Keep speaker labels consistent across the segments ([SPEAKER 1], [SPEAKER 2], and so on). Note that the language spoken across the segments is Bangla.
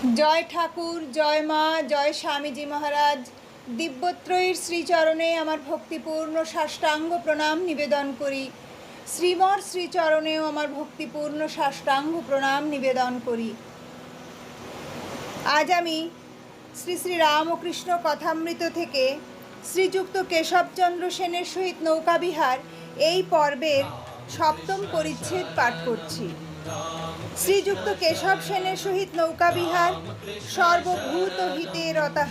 [SPEAKER 1] জয় ঠাকুর, জয় মা, জয় স্বামীজি মহারাজ। দিব্যত্রয়ীর শ্রীচরণে আমার ভক্তিপূর্ণ সাষ্টাঙ্গ প্রণাম নিবেদন করি। শ্রীমর শ্রীচরণেও আমার ভক্তিপূর্ণ সাষ্টাঙ্গ প্রণাম নিবেদন করি। আজ আমি শ্রী শ্রী রামকৃষ্ণ কথামৃত থেকে শ্রীযুক্ত কেশবচন্দ্র সেনের সহিত নৌকাবিহার এই পর্বের সপ্তম পরিচ্ছেদ পাঠ করছি। শ্রীযুক্ত কেশব সেনের সহিত নৌকা বিহার, সর্বভূত হিতে রতা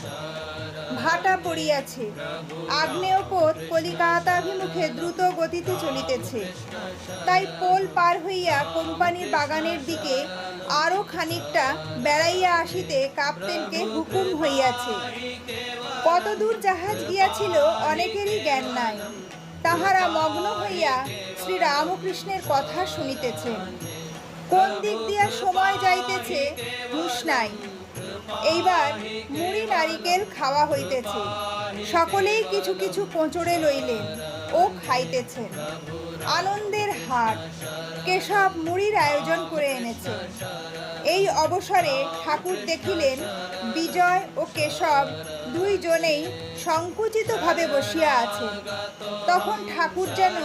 [SPEAKER 1] ভাটা পড়িয়াছে। আগ্নেয়পথ কলিকাতাভিমুখে দ্রুত গতিতে চলিতেছে। তাই পোল পার হইয়া কোম্পানির বাগানের দিকে আরও খানিকটা বেড়াইয়া আসিতে কাপ্তেনকে হুকুম হইয়াছে। কতদূর জাহাজ গিয়াছিল অনেকেরই জ্ঞান নাই। তাহারা মগ্ন হইয়া শ্রী রামকৃষ্ণের কথা শুনিতেছেন। কোন দিক দিয়া সময় যাইতেছে হুঁশ নাই। এইবার মুড়ি, নারিকেল খাওয়া হইতেছে। সকলেই কিছু কিছু কোঁচড়ে লইলেন ও খাইতেছেন। আনন্দের হাট, কেশব মুড়ির আয়োজন করে এনেছে। এই অবসরে ঠাকুর দেখিলেন বিজয় ও কেশব দুইজনেই সংকুচিতভাবে বসিয়া আছেন। তখন ঠাকুর যেন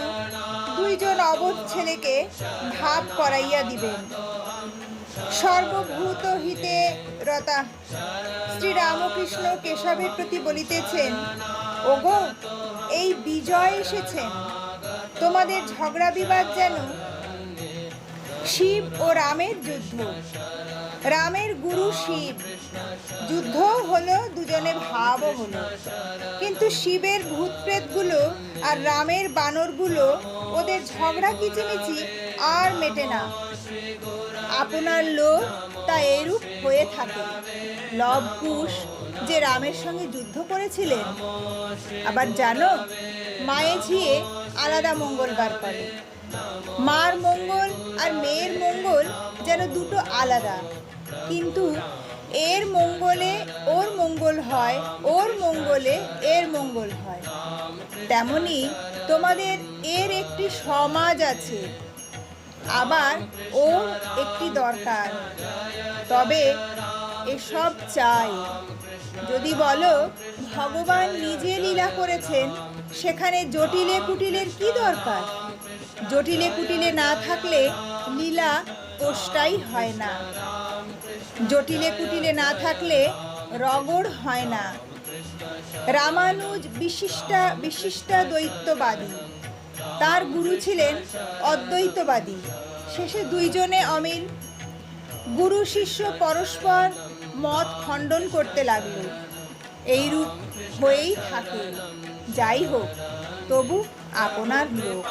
[SPEAKER 1] দুইজন অবোধ ছেলেকে ভাব করাইয়া দিবেন। সর্বভূত হিতে রতা শ্রী রামকৃষ্ণ কেশবের প্রতি বলিতেছেন, ওগো, এই বিজয় এসেছেন। তোমাদের ঝগড়া বিবাদ যেন শিব ও রামের যুদ্ধ। রামের গুরু শিব। যুদ্ধ হলো, দুজনে ভাবও হলো। কিন্তু শিবের ভূত প্রেতগুলো আর রামের বানরগুলো ওদের ঝগড়া কিচিমিচি আর মেটে না। আপনার লোক তা এরূপ হয়ে থাকে। লব কুশ যে রামের সঙ্গে যুদ্ধ করেছিলেন, আবার জানো, মায়ে ঝিয়ে আলাদা মঙ্গলবার করে। মার মঙ্গল আর মেয়ের মঙ্গল যেন দুটো আলাদা। কিন্তু এর মঙ্গলে ওর মঙ্গল হয়, ওর মঙ্গলে এর মঙ্গল হয়। তেমনি তোমাদের এর একটি সমাজ আছে। আবার ওর একটি দরকার। তবে এসব চাই। যদি বলো, ভগবান নিজে লীলা করেছেন, সেখানে জটিলে কুটিলের কি দরকার? জটিলে কুটিলে না থাকলে লীলা কোষ্টাই হয় না। জটিলে কুটিলে না থাকলে রগড় হয় না। রামানুজ বিশিষ্টা বিশিষ্টা দ্বৈতবাদী তার গুরু ছিলেন অদ্বৈতবাদী। শেষে দুইজনে অমিল গুরু শিষ্য পরস্পর মত খণ্ডন করতে লাগল। এইরূপ হয়েই থাকে। যাই হোক, তবু আপনার লোক